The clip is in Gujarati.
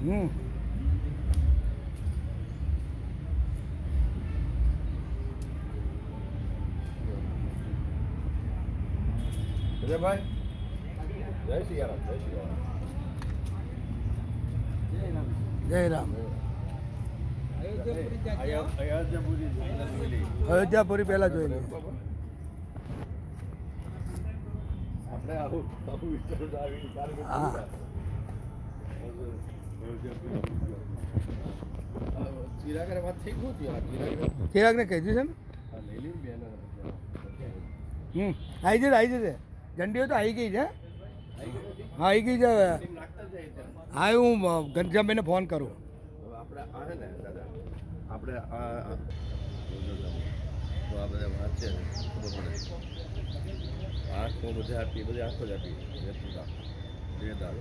હમ ભાઈ જય સિયારામ. જય સિયારામ જય રામ. અયોધ્યાપુરી અયોધ્યાપુરી પહેલા જોઈ લે આપણે આવું આવું વિચારું તો આવી કાર્ય હા. ચિરાગને કહી દીધું છે ને હમ. આવી જશે આવી જશે ઝંડીઓ તો આવી ગઈ છે હા? આવી ગઈ છે હા એ હું ઘનશ્યામભાઈને ફોન કરું. આપણે આ છે ને દાદા આપણે આ આ- તો આ બધા વાત છે ને ખબર આપીએ બધે બધી આંખો જ આપીએ બે દાળ